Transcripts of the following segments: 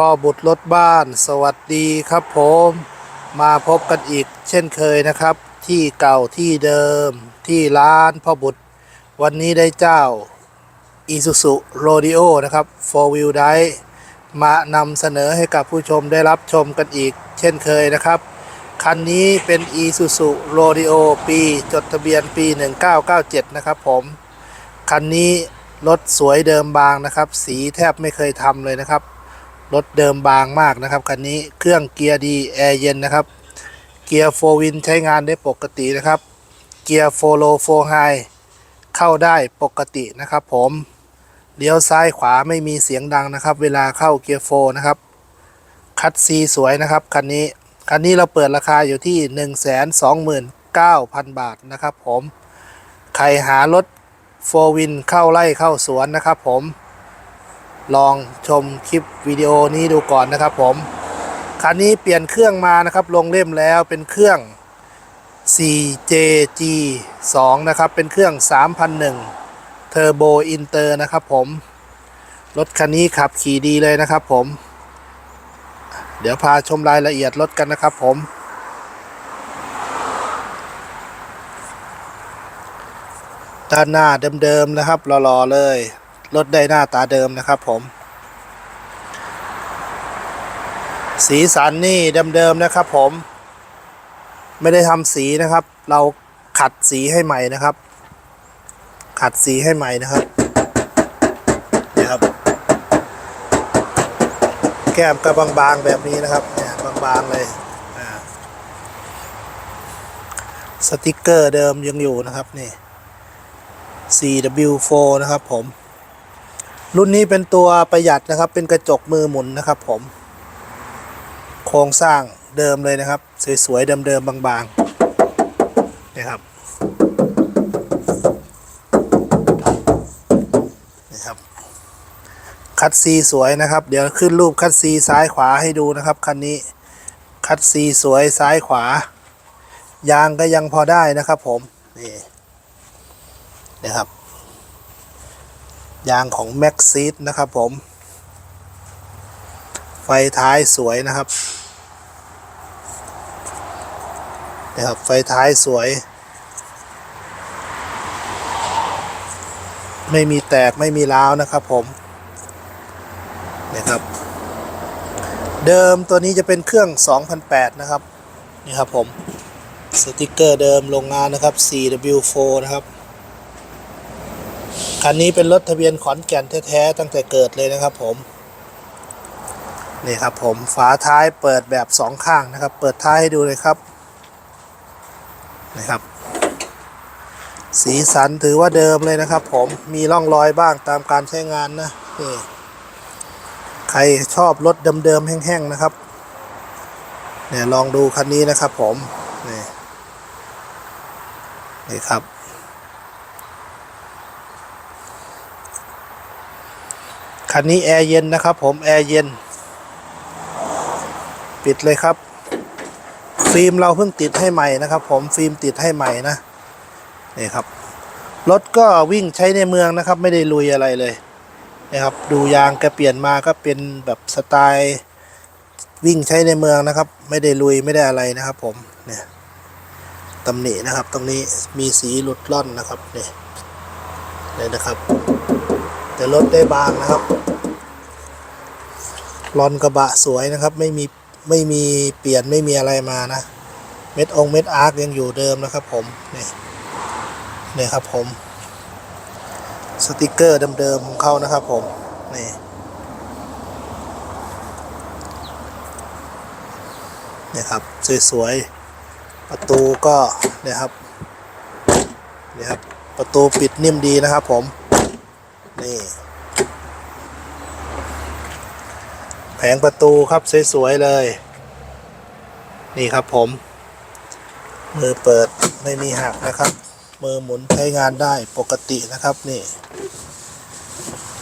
พ่อบุตรรถบ้าน สวัสดีครับผม มาพบกันอีกเช่นเคยนะครับ ที่เก่าที่เดิมที่ร้านพ่อบุตร วันนี้ได้เจ้า Isuzu Rodeo นะครับ 4 Wheel Drive มานำเสนอให้กับผู้ชมได้รับชมกันอีกเช่นเคยนะครับ คันนี้เป็น Isuzu Rodeo ปีจดทะเบียนปี 1997 นะครับผม คันนี้รถสวยเดิมบางนะครับ สีแทบไม่เคยทำเลยนะครับ รถเดิมบางมากนะครับคันนี้เครื่องเกียร์ดีแอร์เย็นนะครับ เกียร์โฟวินใช้งานได้ปกตินะครับ เกียร์โฟโลโฟไฮเข้าได้ปกตินะครับ ผมเลี้ยวซ้ายขวาไม่มีเสียงดังนะครับ เวลาเข้าเกียร์โฟนะครับ คัดซีสวยนะครับคันนี้คันนี้เราเปิดราคาอยู่ที่ 129,000 บาทนะครับ ผมใครหารถโฟวินเข้าไล่เข้าสวนนะครับ ผม ลองชมคลิปวิดีโอนี้ดูก่อนนะครับผม คันนี้เปลี่ยนเครื่องมานะครับ ลงเล่มแล้วเป็นเครื่อง 4JG 2 นะครับ เป็นเครื่อง 3001 Turbo Inter นะครับผม รถคันนี้ขับขี่ดีเลยนะครับผม เดี๋ยวพาชมรายละเอียดรถกันนะครับผม ด้านหน้าเดิมๆนะครับหล่อๆเลย รถได้หน้าตาเดิมนะครับผม สีสันนี่เดิมๆนะครับผม ไม่ได้ทำสีนะครับ เราขัดสีให้ใหม่นะครับ ขัดสีให้ใหม่นะครับนี่ครับ แก้มก็บางๆแบบนี้นะครับเนี่ยบางๆเลยสติกเกอร์เดิมยังอยู่นะครับนี่ CW4 นะครับผม รุ่นนี้เป็นตัวประหยัดนะครับ เป็นกระจกมือหมุนนะครับ ผม โครงสร้างเดิมเลยนะครับ สวยๆเดิมๆบางๆนะครับนี่ครับ คัดซีสวยนะครับ เดี๋ยวขึ้นรูปคัดซีซ้ายขวาให้ดูนะครับคันนี้ คัดซีสวยซ้ายขวา ยางก็ยังพอได้นะครับ ผมนี่นะครับ ยางของ m a x ซีดนะครับผม ไฟท้ายสวยนะครับนะครับ ไฟท้ายสวย ไม่มีแตกไม่มีร้าวนะครับผมนะครับ เดิมตัวนี้จะเป็นเครื่อง 2008 นะครับ นี่ครับผม สติกเกอร์เดิมโรงงานนะครับ CW4 นะครับ คันนี้เป็นรถทะเบียนขอนแก่นแท้ๆตั้งแต่เกิดเลยนะครับผม นี่ครับผมฝาท้ายเปิดแบบสองข้างนะครับ เปิดท้ายให้ดูเลยครับนะครับ สีสันถือว่าเดิมเลยนะครับ ผมมีร่องรอยบ้างตามการใช้งานนะนี่ใครชอบรถเดิมๆแห้งๆนะครับเนี่ยลองดูคันนี้นะครับผมนี่นี่ครับ คันนี้แอร์เย็นนะครับผมแอร์เย็น ปิดเลยครับ ฟิล์มเราเพิ่งติดให้ใหม่นะครับ ผมฟิล์มติดให้ใหม่นะนี่ครับรถก็วิ่งใช้ในเมืองนะครับ ไม่ได้ลุยอะไรเลยนะครับ ดูยางแกเปลี่ยนมาก็เป็นแบบสไตล์วิ่งใช้ในเมืองนะครับ ไม่ได้ลุยไม่ได้อะไรนะครับ ผมเนี่ยตำหนินะครับ ตรงนี้มีสีหลุดล่อนนะครับเนี่ยเลยนะครับ แต่รถได้บางนะครับลอนกระบะสวยนะครับ ไม่มีไม่มีเปลี่ยนไม่มีอะไรมานะ เม็ดองเม็ดอาร์คยังอยู่เดิมนะครับผมนี่นี่ครับผม สติกเกอร์เดิมๆของเขานะครับผมนี่นี่ครับสวยๆประตูก็เนี่ยครับนี่ครับประตูปิดนิ่มดีนะครับผม นี่แผงประตูครับสวยๆเลย นี่ครับผม มือเปิดไม่มีหักนะครับ มือหมุนใช้งานได้ปกตินะครับนี่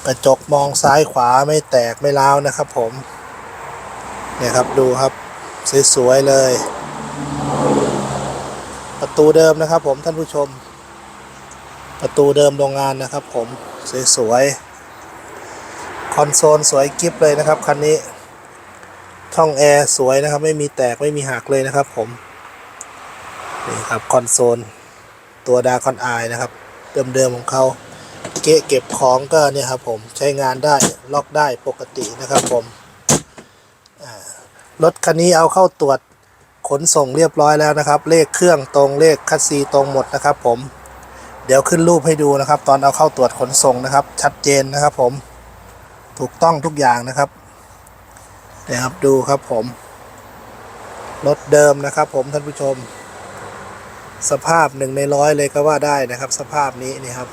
กระจกมองซ้ายขวาไม่แตกไม่ร้าวนะครับผมเนี่ยครับดูครับสวยๆเลย ประตูเดิมนะครับผมท่านผู้ชม ประตูเดิมโรงงานนะครับผม สวยๆ คอนโซลสวยกิฟเลยนะครับคันนี้ ช่องแอร์สวยนะครับ ไม่มีแตกไม่มีหักเลยนะครับผม นี่ครับคอนโซลตัวดาคอนไอนะครับ เดิมๆของเขาเกะเก็บของก็เนี่ยครับผมใช้งานได้ล็อกได้ปกตินะครับผมรถคันนี้เอาเข้าตรวจขนส่งเรียบร้อยแล้วนะครับ เลขเครื่องตรงเลขคัสซีตรงหมดนะครับผม เดี๋ยวขึ้นรูปให้ดูนะครับ ตอนเอาเข้าตรวจขนส่งนะครับ ชัดเจนนะครับ ผมถูกต้องทุกอย่างนะครับเนี่ยครับดูครับผมรถเดิมนะครับ ผมท่านผู้ชม สภาพหนึ่งในร้อยเลยก็ว่าได้นะครับ สภาพนี้นี่ครับ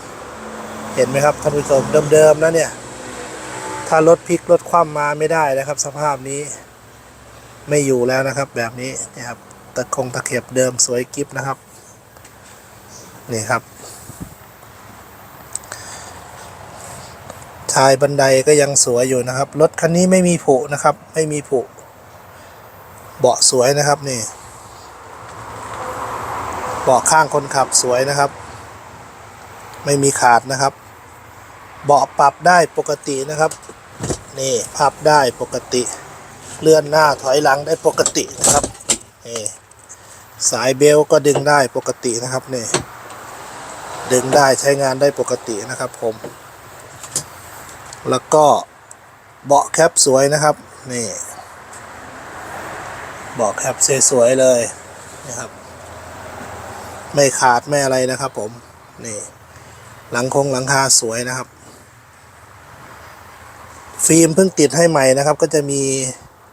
เห็นไหมครับท่านผู้ชมเดิมๆนะเนี่ย ถ้ารถพลิกรถคว่ำมาไม่ได้นะครับ สภาพนี้ ไม่อยู่แล้วนะครับ แบบนี้นี่ครับตะคงตะเข็บเดิมสวยกิฟนะครับ นี่ครับ ชายบันไดก็ยังสวยอยู่นะครับ รถคันนี้ไม่มีผุนะครับ ไม่มีผุเบาะสวยนะครับนี่เบาะข้างคนขับสวยนะครับ ไม่มีขาดนะครับ เบาะปรับได้ปกตินะครับ นี่พับได้ปกติ เลื่อนหน้าถอยหลังได้ปกตินะครับนี่สายเบลก็ดึงได้ปกตินะครับนี่ดึงได้ใช้งานได้ปกตินะครับผม แล้วก็เบาะแคปสวยนะครับ นี่เบาะแคปสวยๆเลยนะครับ ไม่ขาดไม่อะไรนะครับ ผมนี่หลังคงหลังคาสวยนะครับ ฟิล์มเพิ่งติดให้ใหม่นะครับ ก็จะมี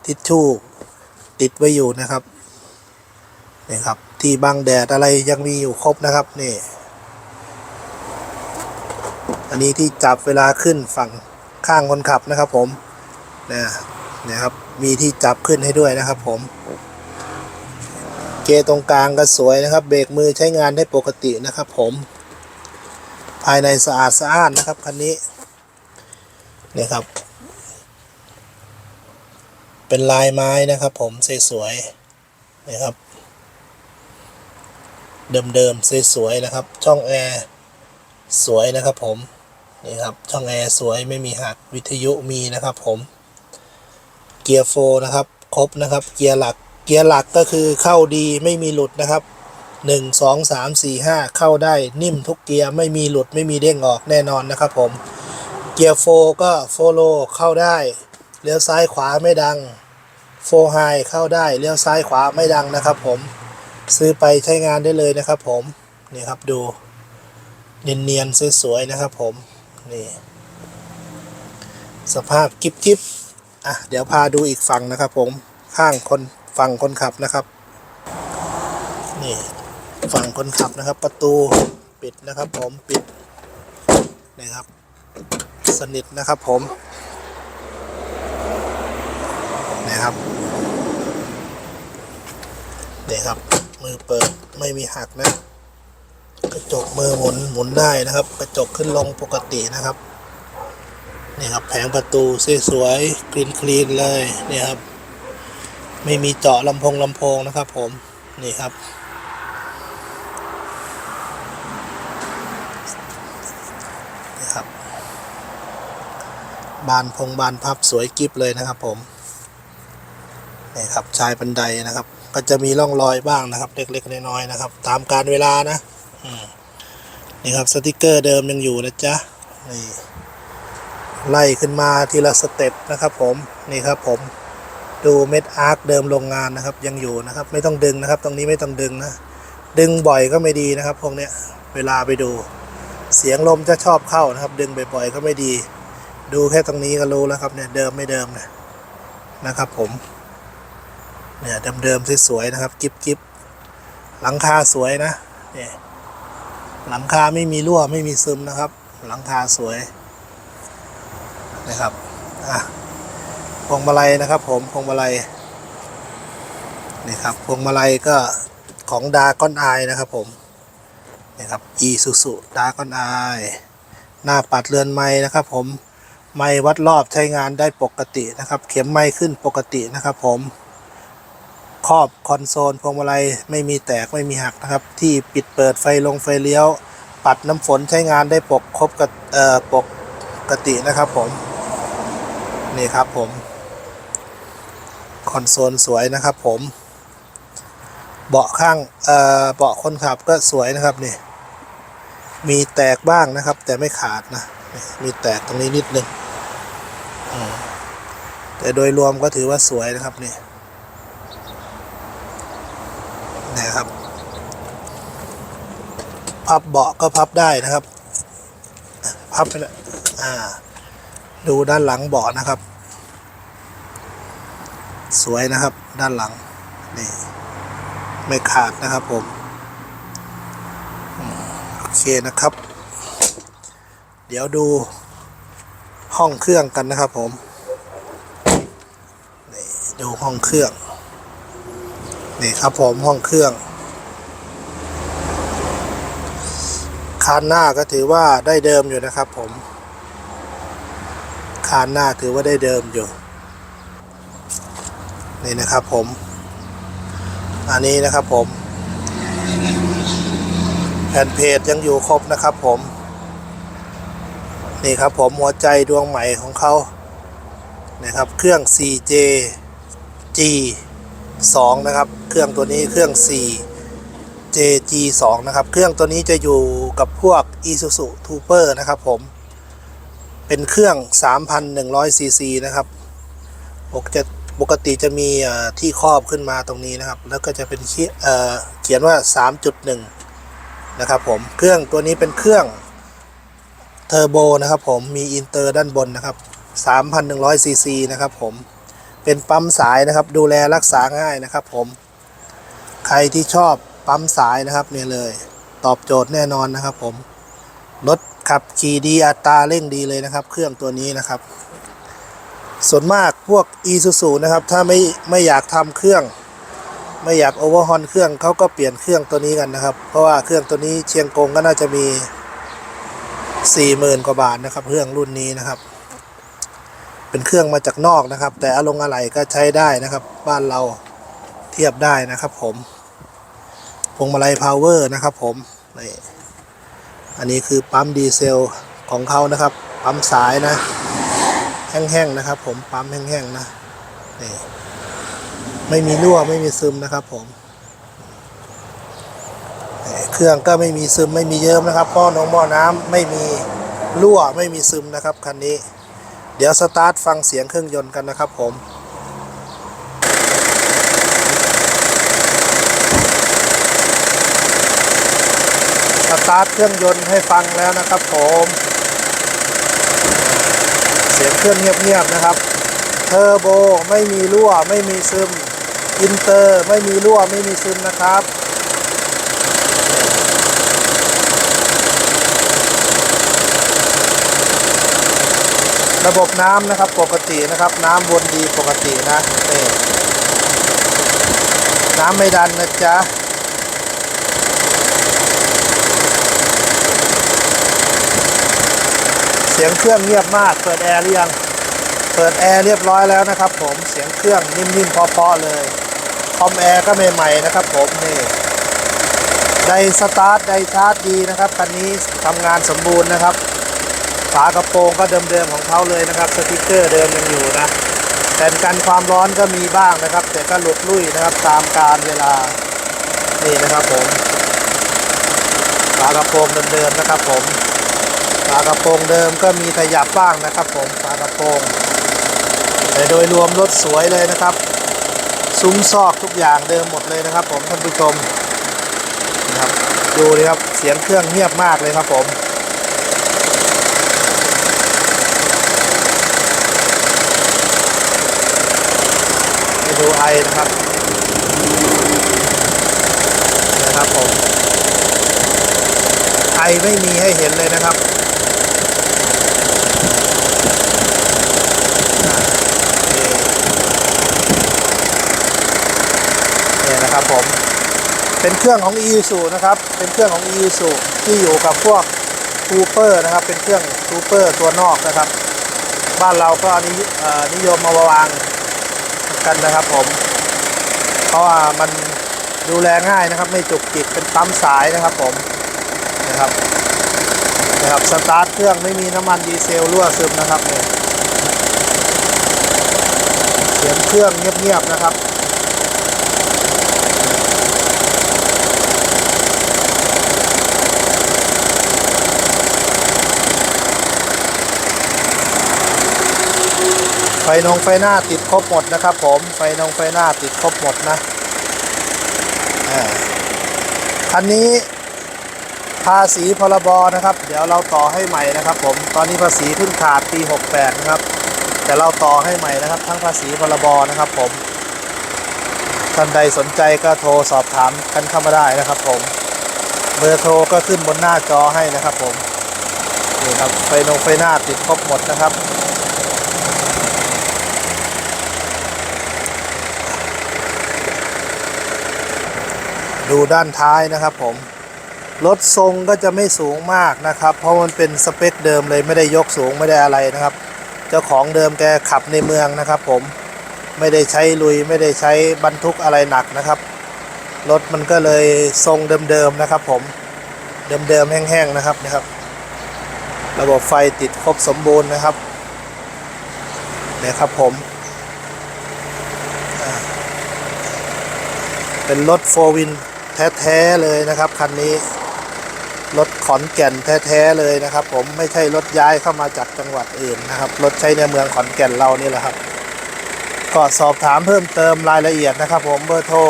ทิชชู่ติดไว้อยู่นะครับนี่ครับ ที่บังแดดอะไรยังมีอยู่ครบนะครับนี่ อันนี้ที่จับเวลาขึ้นฝั่ง ข้างคนขับนะครับ ผมนะนะครับมีที่จับขึ้นให้ด้วยนะครับ ผม เกตรงกลางก็สวยนะครับ เบรกมือใช้งานได้ปกตินะครับ ผม ภายในสะอาดสะอ้านนะครับคันนี้นี่ครับ เป็นลายไม้นะครับ ผมสวยๆนี่ครับเดิมๆสวยๆนะครับ ช่องแอร์สวยนะครับผม นี่ครับช่องแอร์สวยไม่มีหักวิทยุมีนะครับผม เกียร์โฟนะครับ ครบนะครับ เกียร์หลัก เกียร์หลักก็คือเข้าดีไม่มีหลุดนะครับหนึ่งสองสามสี่ห้าเข้าได้นิ่มทุกเกียร์ไม่มีหลุดไม่มีเด้งออกแน่นอนนะครับผม เกียร์โฟก็โฟโลเข้าได้เลี้ยวซ้ายขวาไม่ดังโฟไฮเข้าได้เลี้ยวซ้ายขวาไม่ดังนะครับผมซื้อไปใช้งานได้เลยนะครับผม นี่ครับดู เนียนๆสวยๆนะครับผม นี่ สภาพกิ๊บกิ๊บอะ เดี๋ยวพาดูอีกฝั่งนะครับ ผมข้างคนฝั่งคนขับนะครับ นี่ฝั่งคนขับนะครับ ประตูปิดนะครับ ผมปิดนะครับ สนิทนะครับผมนี่ครับนี่ครับ มือเปิดไม่มีหักนะ กระจกมือหมุนหมุนได้นะครับ กระจกขึ้นลงปกตินะครับนี่ครับแผงประตูสวยๆคลีนคลีนเลยนี่ครับ ไม่มีเจาะลำโพงลำโพงนะครับ ผมนี่ครับ นี่ครับ บานพงบานพับสวยกิฟเลยนะครับ ผมนี่ครับชายบันไดนะครับ ก็จะมีร่องรอยบ้างนะครับ เล็กๆน้อยๆนะครับ ตามการเวลานะ นี่ครับสติกเกอร์เดิมยังอยู่นะจ๊ะนี่ไล่ขึ้นมาทีละสเต็ปนะครับผมนี่ครับผมดูเม็ดอาร์คเดิมโรงงานนะครับยังอยู่นะครับ ไม่ต้องดึงนะครับ ตรงนี้ไม่ต้องดึงนะ ดึงบ่อยก็ไม่ดีนะครับ พวกเนี้ยเวลาไปดู เสียงลมจะชอบเข้านะครับ ดึงบ่อยๆก็ไม่ดี ดูแค่ตรงนี้ก็รู้แล้วครับเนี่ยเดิมไม่เดิมนะนะครับ ผมเนี่ยเดิมๆสวยๆนะครับ กิ๊บกิ๊บหลังคาสวยนะเนี่ย หลังคาไม่มีรั่วไม่มีซึมนะครับ หลังคาสวยนะครับอะพวงมาลัยนะครับ ผมพวงมาลัยนี่ครับพวงมาลัยก็ของดาก้อนไอนะครับ ผมนี่ครับอีซูซูดาก้อนไอหน้าปัดเรือนไม้นะครับ ผมไม้วัดรอบใช้งานได้ปกตินะครับ เข็มไม้ขึ้นปกตินะครับ ผม ครอบคอนโซลพวงมาลัยไม่มีแตกไม่มีหักนะครับ ที่ปิดเปิดไฟลงไฟเลี้ยว ปัดน้ำฝนใช้งานได้ปกครบกับเอ่อปกตินะครับผม นี่ครับผม คอนโซลสวยนะครับผม เบาะข้างเอ่อเบาะคนขับก็สวยนะครับนี่ มีแตกบ้างนะครับ แต่ไม่ขาดนะ มีแตกตรงนี้นิดนึงแต่โดยรวมก็ถือว่าสวยนะครับนี่ นะครับ พับเบาะก็พับได้นะครับ พับไปลยอ่า ดูด้านหลังเบาะนะครับ สวยนะครับด้านหลังนี่ไม่ขาดนะครับผมอืมโอเคนะครับ เดี๋ยวดูห้องเครื่องกันนะครับผม นี่ดูห้องเครื่อง นี่ครับผมห้องเครื่อง คานหน้าก็ถือว่าได้เดิมอยู่นะครับผม คานหน้าถือว่าได้เดิมอยู่ นี่นะครับผม อันนี้นะครับผม แผ่นเพจยังอยู่ครบนะครับผม นี่ครับผมหัวใจดวงใหม่ของเขานะครับเครื่อง 4J G 2 นะครับ เครื่องตัวนี้เครื่อง 4 JG 2นะครับ เครื่องตัวนี้จะอยู่กับพวก Isuzu Trooper นะครับผม เป็นเครื่อง 3,100 cc นะครับปกจะปกติจะมีที่ครอบขึ้นมาตรงนี้นะครับ แล้วก็จะเป็นเขียเอ่อเขียนว่า 3.1 นะครับผม เครื่องตัวนี้เป็นเครื่องเทอร์โบนะครับผม มีอินเตอร์ด้านบนนะครับ 3,100 cc นะครับผม เป็นปั๊มสายนะครับ ดูแลรักษาง่ายนะครับ ผม ใครที่ชอบปั๊มสายนะครับเนี่ยเลย ตอบโจทย์แน่นอนนะครับ ผมรถขับขี่ดีอัตราเร่งดีเลยนะครับ เครื่องตัวนี้นะครับ ส่วนมากพวก e s u s u นะครับ ถ้าไม่ไม่อยากทำเครื่อง ไม่อยากโอเวอร์ฮอนเครื่องเขาก็เปลี่ยนเครื่องตัวนี้กันนะครับ เพราะว่าเครื่องตัวนี้เชียงกงก็น่าจะมี 40,000 กว่าบาทนะครับ เครื่องรุ่นนี้นะครับ เป็นเครื่องมาจากนอกนะครับ แต่อารมณ์อะไรก็ใช้ได้นะครับ บ้านเราเทียบได้นะครับผมพวงมาลัยพาวเวอร์นะครับผมนี่อันนี้คือปั๊มดีเซลของเขานะครับ ปั๊มสายนะ แห้งๆนะครับ ผมปั๊มแห้งๆนะนี่ไม่มีรั่วไม่มีซึมนะครับผมเครื่องก็ไม่มีซึมไม่มีเยิ้มนะครับพ่อน้องหม้อน้ำไม่มีรั่วไม่มีซึมนะครับคันนี้ ดี๋ยวสตาร์ทฟังเสียงเครื่องยนต์กันนะครับผมสตาร์ทเครื่องยนต์ให้ฟังแล้วนะครับผม เสียงเครื่องเงียบๆนะครับ เทอร์โบไม่มีรั่วไม่มีซึม อินเตอร์ไม่มีรั่วไม่มีซึมนะครับ ระบบน้ำนะครับปกตินะครับ น้ำวนดีปกตินะนี่น้ำไม่ดันนะจ๊ะเสียงเครื่องเงียบมาก เปิดแอร์หรือยัง เปิดแอร์เรียบร้อยแล้วนะครับ ผม เสียงเครื่องนิ่มๆเพอๆเลย คอมแอร์ก็ใหม่ๆนะครับ ผมนี่ ได้สตาร์ทได้ชาร์จดีนะครับ คันนี้ทำงานสมบูรณ์นะครับ ฝากระโปรงก็เดิมๆของเขาเลยนะครับ สติกเกอร์เดิมยังอยู่นะแผ่นกันความร้อนก็มีบ้างนะครับ แต่ก็หลุดลุ่ยนะครับตามการเวลานี่นะครับผมฝากระโปรงเดิมๆนะครับผมฝากระโปรงเดิมก็มีขยับบ้างนะครับ ผมฝากระโปรงแต่โดยรวมรถสวยเลยนะครับซุ้มซอกทุกอย่างเดิมหมดเลยนะครับ ผมท่านผู้ชมนะครับดูเลยครับเสียงเครื่องเงียบมากเลยครับผม ไปดูไอนะครับนะครับผมไอไม่มีให้เห็นเลยนะครับนี่นี่นะครับผมเป็นเครื่องของ e ู u นะครับ เป็นเครื่องของ e ู u ที่อยู่กับพวกทูเปอร์นะครับ เป็นเครื่องทูเปอร์ตัวนอกนะครับ บ้านเราก็นิยมมาวาง กันนะครับผม เพราะว่ามันดูแลง่ายนะครับ ไม่จุกจิกเป็นปั๊มสายนะครับผมนะครับนะครับสตาร์ทเครื่องไม่มีน้ำมันดีเซลรั่วซึมนะครับเนี่ยเสียงเคเครื่องเงียบๆนะครับ ไฟนงไฟหน้าติดครบหมดนะครับ ผมไฟนงไฟหน้าติดครบหมดนะอันนี้ภาษีพรบนะครับ เดี๋ยวเราต่อให้ใหม่นะครับ ผมตอนนี้ภาษีเพิ่งขาดปี 68 นะครับ แต่เราต่อให้ใหม่นะครับ ทั้งภาษีพรบนะครับ ผมท่านใดสนใจก็โทรสอบถามกันเข้ามาได้นะครับ ผมเบอร์โทรก็ขึ้นบนหน้าจอให้นะครับ ผมนี่ครับไฟนงไฟหน้าติดครบหมดนะครับ ดูด้านท้ายนะครับผม รถทรงก็จะไม่สูงมากนะครับ เพราะมันเป็นสเปคเดิมเลยไม่ได้ยกสูงไม่ได้อะไรนะครับ เจ้าของเดิมแกขับในเมืองนะครับ ผมไม่ได้ใช้ลุยไม่ได้ใช้บรรทุกอะไรหนักนะครับ รถมันก็เลยทรงเดิมๆนะครับ ผมเดิมๆแห้งๆนะครับนะครับ ระบบไฟติดครบสมบูรณ์นะครับเนี่ยครับผม เป็นรถโฟวิน แท้ๆเลยนะครับคันนี้รถขอนแก่นแท้ๆเลยนะครับ ผมไม่ใช่รถย้ายเข้ามาจากจังหวัดอื่นนะครับรถใช้ในเมืองขอนแก่นเรานี่แหละครับ ก็สอบถามเพิ่มเติมรายละเอียดนะครับ ผมเบอร์โทร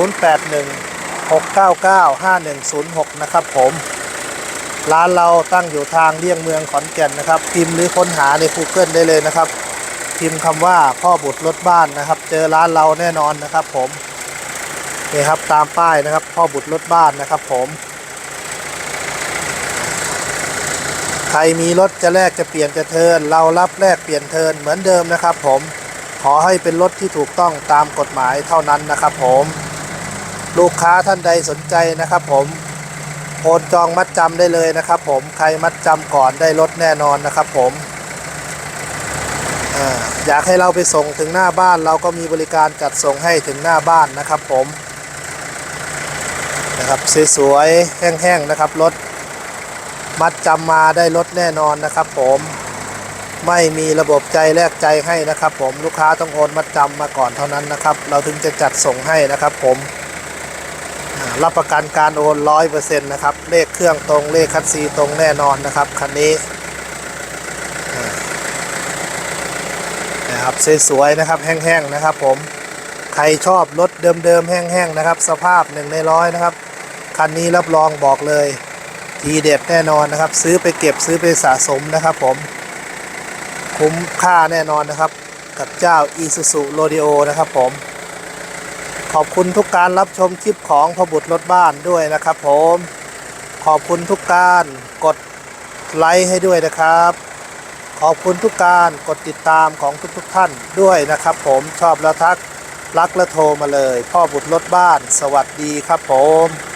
081 699 5106 นะครับ ผมร้านเราตั้งอยู่ทางเลี่ยงเมืองขอนแก่นนะครับ พิมพ์หรือค้นหาใน Google ได้เลยนะครับ พิมพ์คำว่าพ่อบุตรรถบ้านนะครับ เจอร้านเราแน่นอนนะครับ ผม นี่ครับตามป้ายนะครับ พ่อบุตรรถบ้านนะครับผม ใครมีรถจะแลกจะเปลี่ยนจะเทิร์นเรารับแลกเปลี่ยนเทิร์นเหมือนเดิมนะครับผมขอให้เป็นรถที่ถูกต้องตามกฎหมายเท่านั้นนะครับผม ลูกค้าท่านใดสนใจนะครับผมโอนจองมัดจำได้เลยนะครับผมใครมัดจำก่อนได้รถแน่นอนนะครับผมอยากให้เราไปส่งถึงหน้าบ้านเราก็มีบริการจัดส่งให้ถึงหน้าบ้านนะครับผม นะครับสวยๆแห้งๆนะครับรถมัดจำมาได้รถแน่นอนนะครับ ผมไม่มีระบบใจแลกใจให้นะครับ ผมลูกค้าต้องโอนมัดจำมาก่อนเท่านั้นนะครับ เราถึงจะจัดส่งให้นะครับ ผมรับประกันการโอนร้อยเปอร์เซ็นต์นะครับ เลขเครื่องตรงเลขคัดซีตรงแน่นอนนะครับคันนี้นะครับสวยๆนะครับแห้งๆนะครับ ผมใครชอบรถเดิมๆแห้งๆนะครับ สภาพหนึ่งในร้อยนะครับ คันนี้รับรองบอกเลย ทีเด็ดแน่นอนนะครับ ซื้อไปเก็บซื้อไปสะสมนะครับผม คุ้มค่าแน่นอนนะครับ กับเจ้า Isuzu Rodeo นะครับผม ขอบคุณทุกการรับชมคลิปของพบุตรรถบ้านด้วยนะครับผม ขอบคุณทุกการกดไลค์ให้ด้วยนะครับ ขอบคุณทุกการกดติดตามของทุกๆทท่านด้วยนะครับ ผมชอบแล้วทักรักและโทรมาเลย พ่อบุตรรถบ้าน สวัสดีครับผม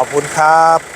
ขอบคุณครับ